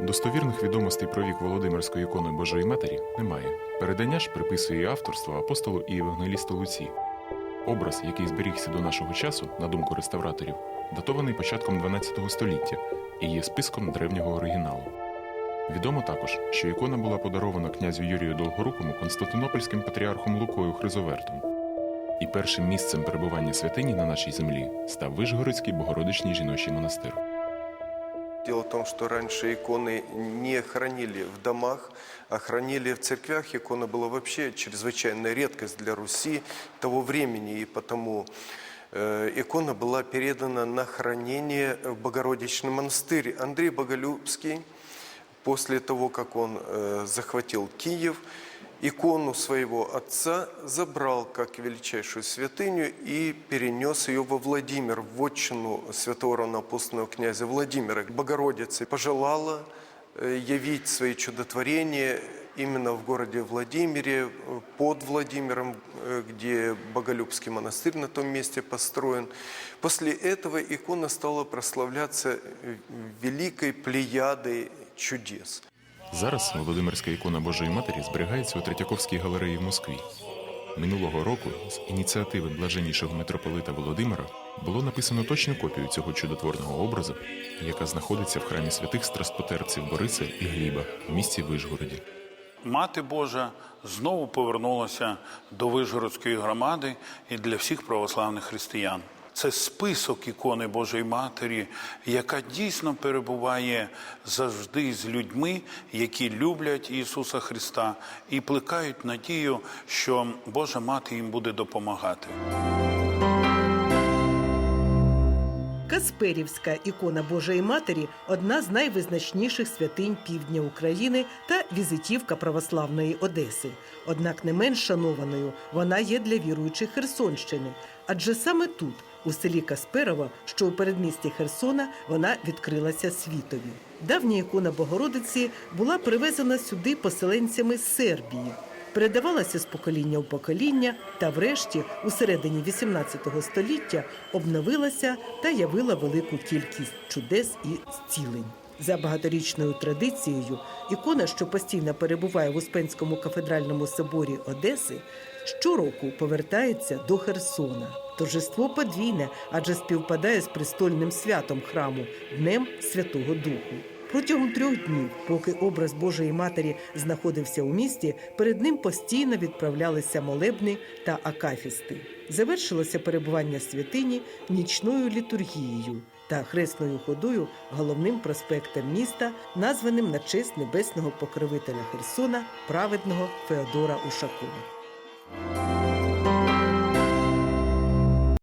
Достовірних відомостей про вік Володимирської ікони Божої Матері немає. Передання ж приписує її авторство апостолу і евангелісту Луці. Образ, який зберігся до нашого часу, на думку реставраторів, датований початком 12 століття і є списком древнього оригіналу. Відомо також, що ікона була подарована князю Юрію Долгорукому константинопольським патріархом Лукою Хризовертом. І першим місцем перебування святині на нашій землі став Вишгородський Богородичний жіночий монастир. Дело в том, что раньше иконы не хранили в домах, а хранили в церквях. Икона была вообще чрезвычайная редкость для Руси того времени, и потому э, икона была передана на хранение в Богородичный монастырь. Андрей Боголюбский, после того, как он э, захватил Киев, икону своего отца забрал как величайшую святыню и перенес ее во Владимир, в отчину святого равноапостольного князя Владимира. Богородица пожелала э, явить свои чудотворения именно в городе Владимире, под Владимиром, э, где Боголюбский монастырь на том месте построен. После этого икона стала прославляться э, великой плеядой чудес. Зараз Володимирська ікона Божої Матері зберігається у Третьяковській галереї в Москві. Минулого року з ініціативи блаженнішого митрополита Володимира було написано точну копію цього чудотворного образу, яка знаходиться в храмі святих страстпотерців Бориса і Гліба в місті Вишгороді. Мати Божа знову повернулася до Вишгородської громади і для всіх православних християн. Це список ікони Божої Матері, яка дійсно перебуває завжди з людьми, які люблять Ісуса Христа і плекають надію, що Божа Мати їм буде допомагати. Касперівська ікона Божої Матері одна з найвизначніших святинь півдня України та візитівка православної Одеси. Однак не менш шанованою вона є для віруючих Херсонщини, адже саме тут, у селі Касперово, що у передмісті Херсона, вона відкрилася світові. Давня ікона Богородиці була привезена сюди поселенцями з Сербії передавалася з покоління в покоління та, врешті, у середині XVIII століття обновилася та явила велику кількість чудес і зцілень. За багаторічною традицією, ікона, що постійно перебуває в Успенському кафедральному соборі Одеси, щороку повертається до Херсона. Торжество подвійне, адже співпадає з престольним святом храму Днем Святого Духу. Протягом трьох днів, поки образ Божої Матері знаходився у місті, перед ним постійно відправлялися молебни та акафісти. Завершилося перебування святині нічною літургією та хресною ходою головним проспектом міста, названим на честь небесного покровителя Херсона, праведного Феодора Ушакова.